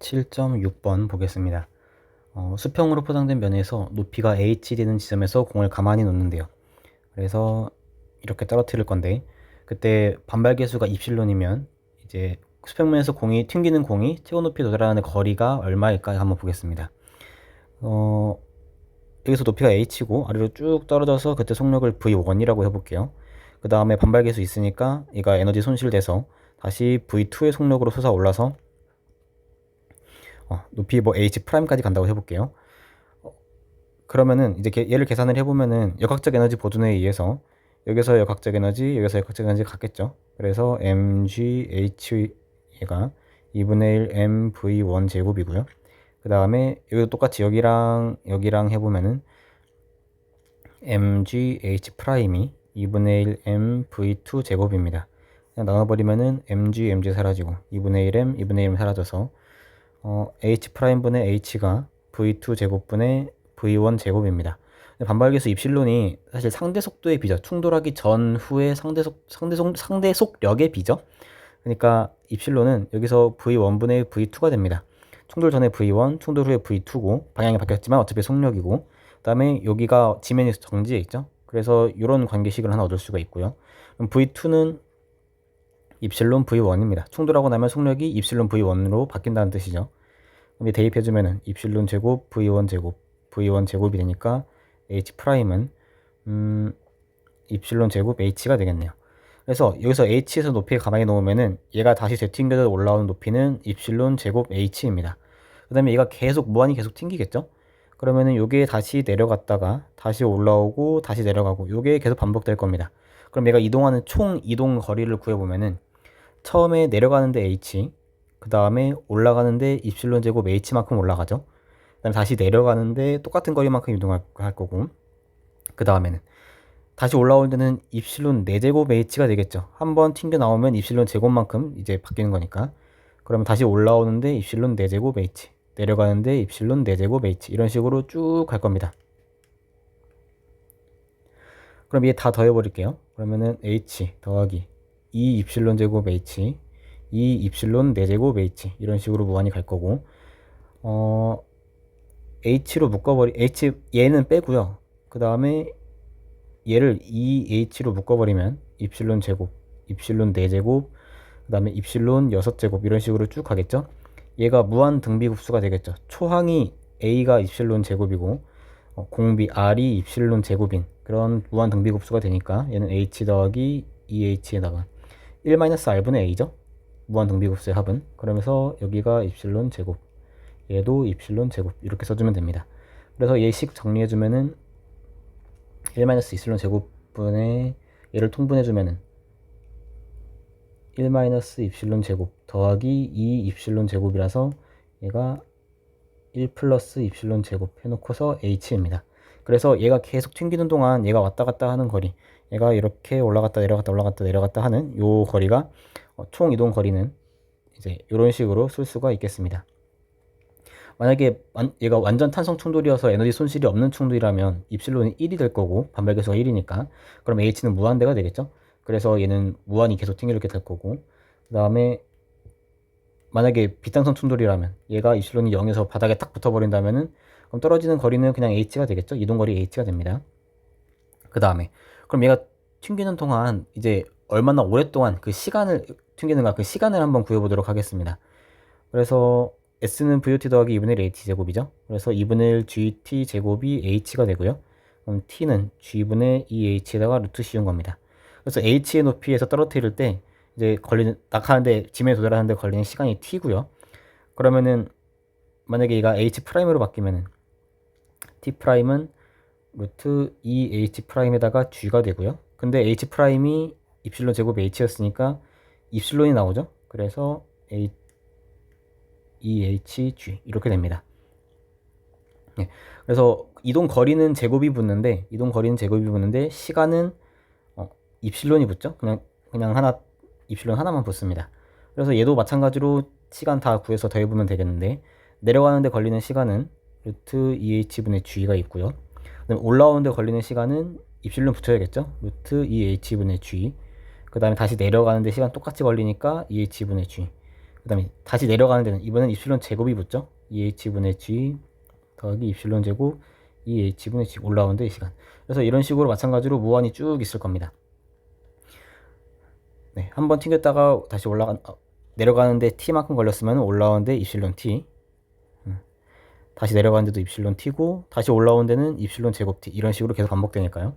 7.6번 보겠습니다. 어, 수평으로 포장된 면에서 높이가 h 되는 지점에서 공을 가만히 놓는데요. 그래서 이렇게 떨어뜨릴 건데 그때 반발 계수가 입실론이면 이제 수평면에서 공이 튕기는 공이 최고 높이 도달하는 거리가 얼마일까 한번 보겠습니다. 어, 여기서 높이가 h고 아래로 쭉 떨어져서 그때 속력을 v1이라고 해볼게요. 그 다음에 반발 계수 있으니까 얘가 에너지 손실돼서 다시 v2의 속력으로 솟아올라서 어, 높이 뭐 h 프라임까지 간다고 해볼게요. 어, 그러면은 이제 개, 얘를 계산을 해보면은 역학적 에너지 보존에 의해서 여기서 역학적 에너지, 여기서 역학적 에너지 같겠죠. 그래서 mgh 얘가 2분의 1 mv1 제곱이고요. 그 다음에 여기도 똑같이 여기랑 여기랑 해보면은 mgh 프라임이 2분의 1 mv2 제곱입니다. 그냥 나눠버리면은 mg, mg 사라지고 2분의 1m, 2분의 1m 사라져서 어, h 프라임분의 h가 v2 제곱분의 v1 제곱입니다. 반발계수 입실론이 사실 상대 속도의 비죠. 충돌하기 전후의 상대 속 상대 속 상대 속력의 비죠. 그러니까 입실론은 여기서 v1분의 v2가 됩니다. 충돌 전에 v1, 충돌 후에 v2고 방향이 바뀌었지만 어차피 속력이고 그다음에 여기가 지면이 정지해 있죠. 그래서 이런 관계식을 하나 얻을 수가 있고요. 그럼 v2는 입실론 v1입니다. 충돌하고 나면 속력이 입실론 v1으로 바뀐다는 뜻이죠. 그럼 대입해주면은 입실론 제곱 v1 제곱 v1 제곱이 되니까 h 프라임은 음, 입실론 제곱 h가 되겠네요. 그래서 여기서 h에서 높이에 가만히 놓으면은 얘가 다시 되튕겨져 올라오는 높이는 입실론 제곱 h입니다. 그 다음에 얘가 계속 무한히 계속 튕기겠죠? 그러면은 요게 다시 내려갔다가 다시 올라오고 다시 내려가고 요게 계속 반복될 겁니다. 그럼 얘가 이동하는 총 이동 거리를 구해보면은 처음에 내려가는데 h, 그 다음에 올라가는데 입실론 제곱 h만큼 올라가죠. 그 다음에 다시 내려가는데 똑같은 거리만큼 이동할 거고 그 다음에는 다시 올라올 때는 입실론 4제곱 h가 되겠죠. 한번 튕겨 나오면 입실론 제곱만큼 이제 바뀌는 거니까 그러면 다시 올라오는데 입실론 4제곱 h 내려가는데 입실론 4제곱 h 이런 식으로 쭉 갈 겁니다. 그럼 얘 다 더해버릴게요. 그러면은 h 더하기 2 입실론 제곱 h 2 입실론 4제곱 h 이런 식으로 무한히 갈 거고 어 h로 묶어버리 h 얘는 빼고요. 그 다음에 얘를 2h로 묶어버리면 입실론 제곱, 입실론 4제곱, 그 다음에 입실론 6제곱 이런 식으로 쭉 가겠죠. 얘가 무한 등비급수가 되겠죠. 초항이 a가 입실론 제곱이고 어, 공비 r이 입실론 제곱인 그런 무한 등비급수가 되니까 얘는 h 더하기 2h에다가 1-r분의 a죠. 무한 등비급수의 합은 그러면서 여기가 입실론 제곱 얘도 입실론 제곱 이렇게 써주면 됩니다. 그래서 얘식 정리해주면은 1-이슬론 제곱분의 얘를 통분해주면은 1 입실론 제곱 더하기 2 입실론 제곱이라서 얘가 1 플러스 입실론 제곱 해놓고서 h입니다. 그래서 얘가 계속 튕기는 동안 얘가 왔다 갔다 하는 거리 얘가 이렇게 올라갔다 내려갔다 올라갔다 내려갔다 하는 요 거리가 어, 총 이동 거리는 이제 이런 식으로 쓸 수가 있겠습니다. 만약에 얘가 완전 탄성 충돌이어서 에너지 손실이 없는 충돌이라면 입실론이 1이 될 거고 반발 계수가 1이니까 그럼 h는 무한대가 되겠죠. 그래서 얘는 무한히 계속 튕겨 이게될 거고 그 다음에 만약에 비탄성 충돌이라면 얘가 입실론이 0에서 바닥에 딱 붙어버린다면은 그럼 떨어지는 거리는 그냥 h가 되겠죠. 이동거리 h가 됩니다. 그 다음에 그럼 얘가 튕기는 동안 이제 얼마나 오랫동안 그 시간을 튕기는가 그 시간을 한번 구해보도록 하겠습니다. 그래서 S는 VOT 더하기 2분의 1 AT 제곱이죠. 그래서 2분의 1 GT 제곱이 H가 되고요. 그럼 T는 G분의 2H에다가 루트 씌운 겁니다. 그래서 H의 높이에서 떨어뜨릴 때 이제 걸리는 낙하는데 지면에 도달하는데 걸리는 시간이 T고요. 그러면은 만약에 얘가 H 프라임으로 바뀌면은 T 프라임은 루트 2H 프라임에다가 G가 되고요. 근데 H 프라임이 입실론 제곱 H였으니까 입실론이 나오죠. 그래서 H EHG 이렇게 됩니다. 네. 그래서 이동 거리는 제곱이 붙는데 이동 거리는 제곱이 붙는데 시간은 어, 입실론이 붙죠. 그냥 그냥 하나 입실론 하나만 붙습니다. 그래서 얘도 마찬가지로 시간 다 구해서 더해보면 되겠는데 내려가는데 걸리는 시간은 루트 EH분의 G가 있고요. 올라오는데 걸리는 시간은 입실론 붙여야겠죠. 루트 EH분의 G. 그 다음에 다시 내려가는데 시간 똑같이 걸리니까 EH분의 G. 그 다음에 다시 내려가는 데는 이번엔 입실론 제곱이 붙죠 2h분의 g 더하기 입실론 제곱 2h분의 g 올라오는데 이 시간 그래서 이런 식으로 마찬가지로 무한히 쭉 있을 겁니다 네, 한번 튕겼다가 다시 올라간 어, 내려가는데 t만큼 걸렸으면 올라오는데 입실론 t 음. 다시 내려가는 데도 입실론 t고 다시 올라온 데는 입실론 제곱 t 이런 식으로 계속 반복되니까요.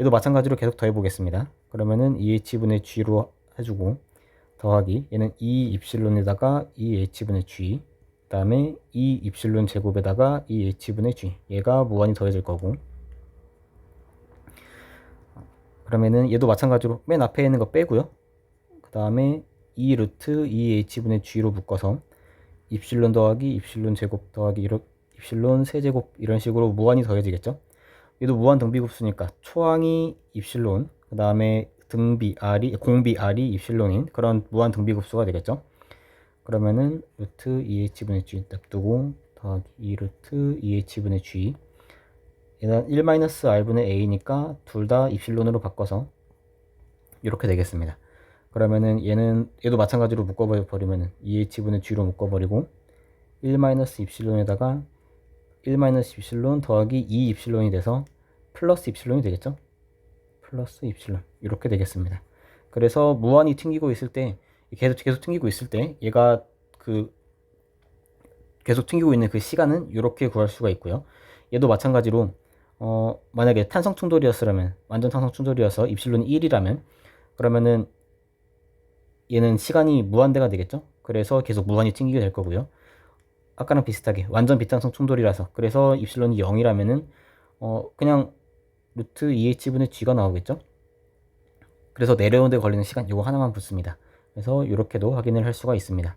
얘도 마찬가지로 계속 더해 보겠습니다. 그러면은 2h분의 g로 해주고 더하기 얘는 2 입실론에다가 2h분의 g 그 다음에 2 입실론 제곱에다가 2h분의 g. 얘가 무한히 더해질 거고. 그러면은 얘도 마찬가지로 맨 앞에 있는 거 빼고요. 그 다음에 2 루트 2h분의 g로 묶어서 입실론 더하기 입실론 제곱 더하기 이렇 입실론 세제곱 이런 식으로 무한히 더해지겠죠? 얘도 무한 등비급수니까 초항이 입실론 그 다음에 등비 r이 공비 r이 입실론인 그런 무한 등비급수가 되겠죠? 그러면은 루트 2h분의 g 냅두고 더하기 2 루트 2h분의 g. 얘는 1-r분의 a니까 둘 다 입실론으로 바꿔서 이렇게 되겠습니다 그러면은 얘는 얘도 마찬가지로 묶어버리면은 2h분의 g로 묶어버리고 1 입실론에다가 1 입실론 더하기 2 입실론이 돼서 플러스 입실론이 되겠죠? 플러스 입실론. 이렇게 되겠습니다. 그래서 무한히 튕기고 있을 때 계속 계속 튕기고 있을 때 얘가 그 계속 튕기고 있는 그 시간은 이렇게 구할 수가 있고요. 얘도 마찬가지로 어 만약에 탄성 충돌이었으면 완전 탄성 충돌이어서 입실론이 1이라면 그러면은 얘는 시간이 무한대가 되겠죠? 그래서 계속 무한히 튕기게 될 거고요. 아까랑 비슷하게 완전 비탄성 충돌이라서 그래서 입실론이 0이라면은 어 그냥 루트 2h분의 g가 나오겠죠? 그래서 내려오는 데 걸리는 시간 요거 하나만 붙습니다. 그래서 이렇게도 확인을 할 수가 있습니다